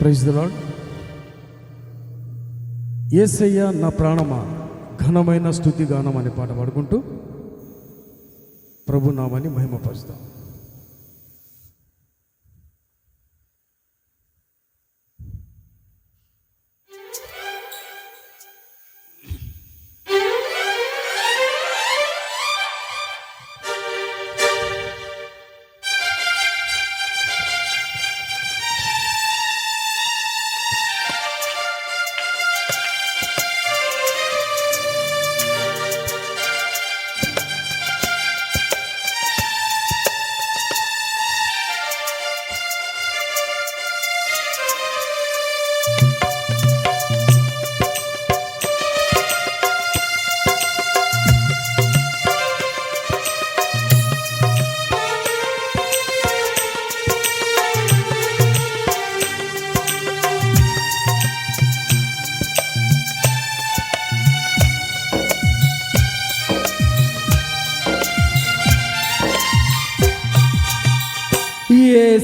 Praise the ఏసయ్య నా ప్రాణమా ఘనమైన స్థుతి గానం అనే పాట పాడుకుంటూ ప్రభు నామాన్ని మహిమపరుస్తాం.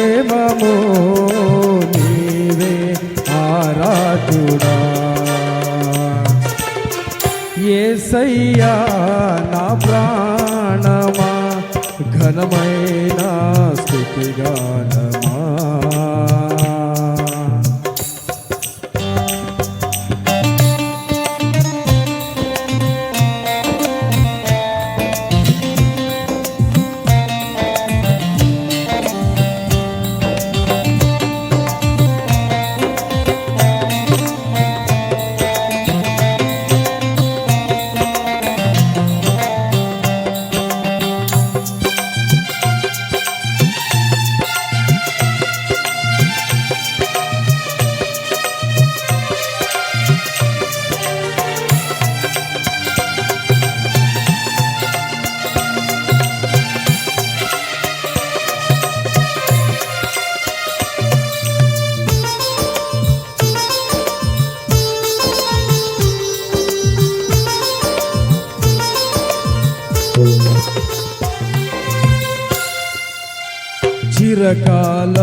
సంక్షేమము నీవే ఆరాధుడా. ఏసయ్యా నా ప్రాణమా ఘనమైన స్థుతిగానమా.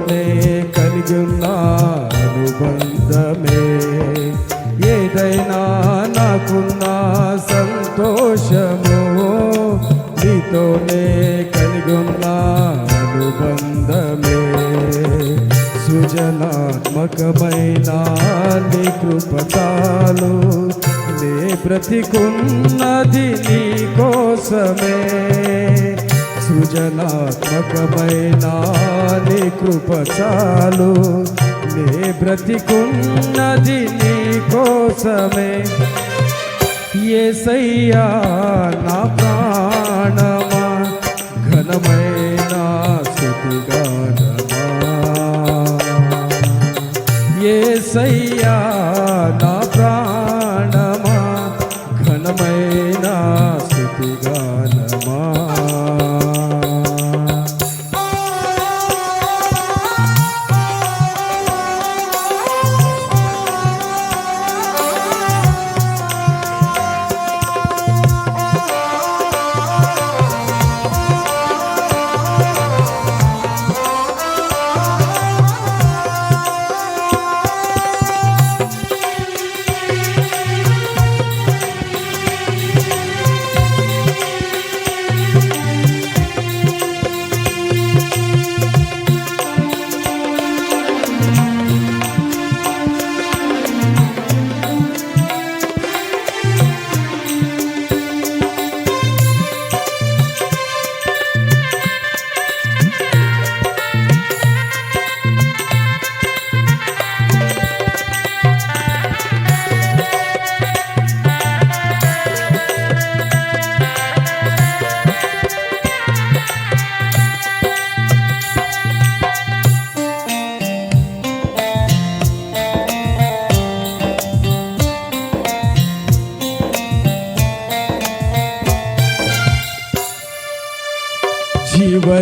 నీతోనే కలిగి ఉన్న అనుబంధమే ఏదైనా నాకున్న సంతోషము నీతోనే కలిగి ఉన్న అనుబంధమే సృజనాత్మకమైన నీ కృపకాలు నే బ్రతికున్నది నీ కోసమే. సృజనాత్మకమైన నీ కృపచాలు నే బ్రతికున్నది నీ కోసమే. ఏసయ్యా నా ప్రాణమా. ఘనమైన స్థుతిగానమా. ఏసయ్యా నా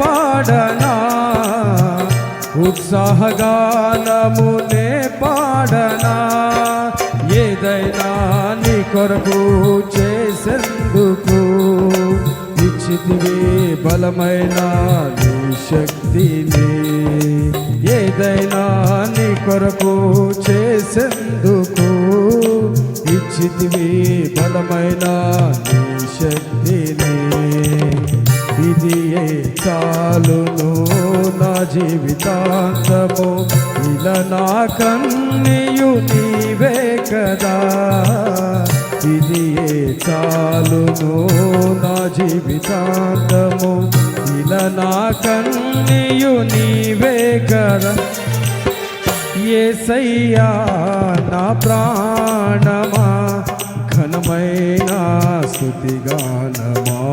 పాడనా? ఉత్సాహగానమునే పాడనా? ఏదైనా నీ కొరకు చేసేందుకు ఇచ్చితివే బలమైన నీ శక్తిని. ఏదైనా నీ కొరకు చేసేందుకు ఇచ్చితివి బలమైన నీ శక్తిని. ఇదియే చాలును నా జీవితాంతము. ఇలా నా కన్నీయు నీవే కదా. ఇదియే చాలును నా జీవితాంతము. ఇలా నా కన్నీయు నీవే కదా. ఏసయ్యా నా ప్రాణమా ఘనమైన స్థుతిగానమా.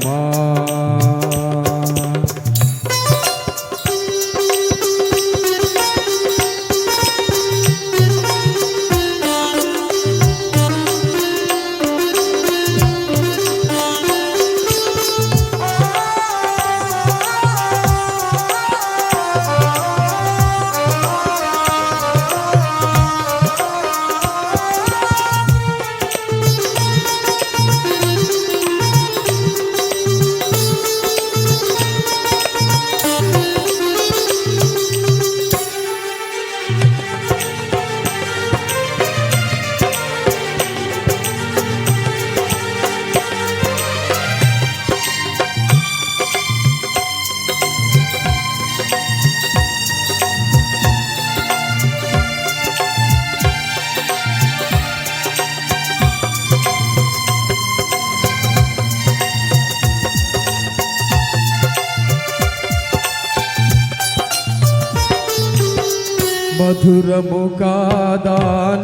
మధురము కాదా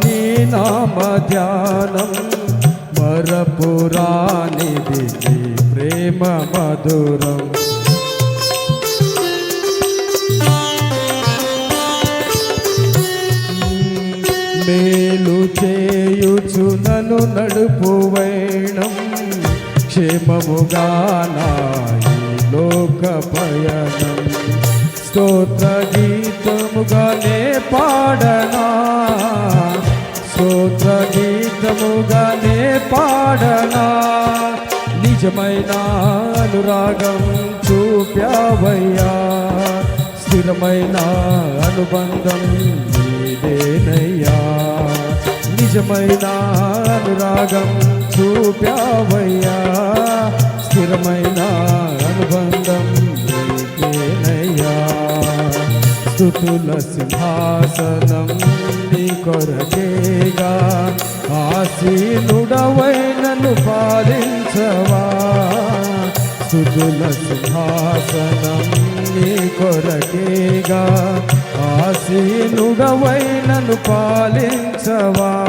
నీ నామ ధ్యానం? మరపురానిది నీ ప్రేమ మధురం. మేలు చేయుచు నన్ను నడుపు వైణం. క్షేమముగా నా లోక పయనం. స్తోత్ర గీత గీతముగానే పాడనా? స్తోత్ర గీతముగానే పాడనా? నిజమైన అనురాగం చూప్యావయ్యా. స్థిరమైన అనుబంధం నీదేనయ్యా. నిజమైన అనురాగం చూప్యావయ్యా. స్థిరమైన అనుబంధం స్థుతుల సింహాసనం నీ కొరకేగా. ఆసీనుడవైనను పాలించవా. స్థుతుల సింహాసనం నీ కొరకేగా. ఆసీనుడవైనను పాలించవా.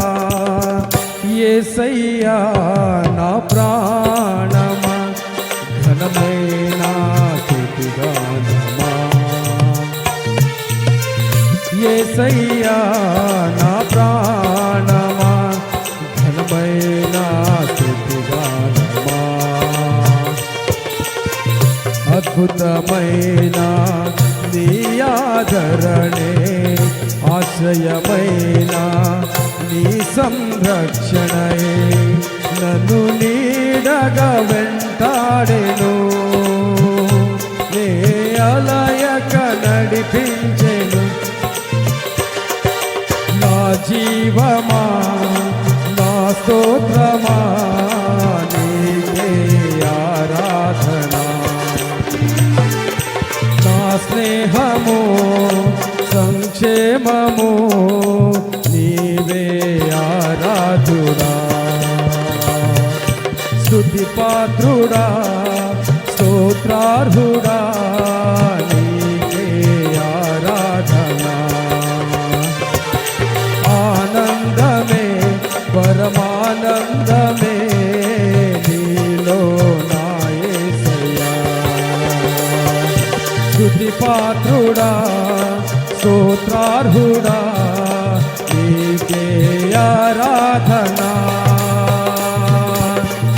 ఏసయ్యా నా ప్రాణమా. ఘనమైన స్థుతిగానమా ఏసయ్యా నా ప్రాణమా? ఘనమైన స్థుతిగానమా? అద్భుతమైన నీ ఆశ్రయమైన నీ సంరక్షణయే నన్ను నీడగ వెంటాడెను. నే అలా జీవమా? నా స్తోత్రమా? నీకే ఆరాధన? నా స్నేహము సంక్షేమము నీవే ఆరాధుడా. స్తుతి పాత్రుడా స్తోత్రార్హుడా. స్తోత్రార్హుడా నీకే ఆరాధనా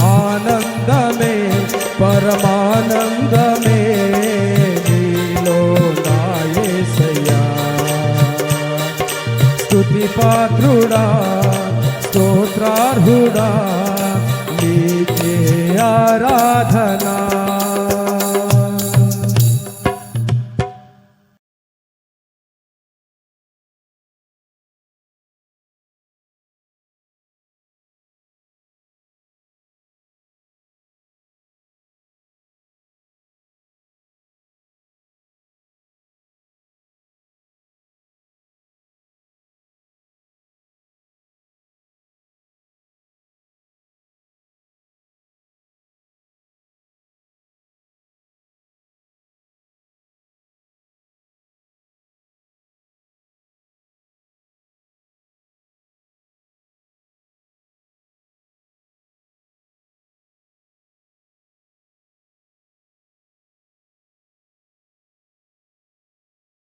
ఆనందమే పరమానందమే నీలో నాయసయ్యా స్తుతి పాత్రుడా స్తోత్రార్హుడా నీకే ఆరాధన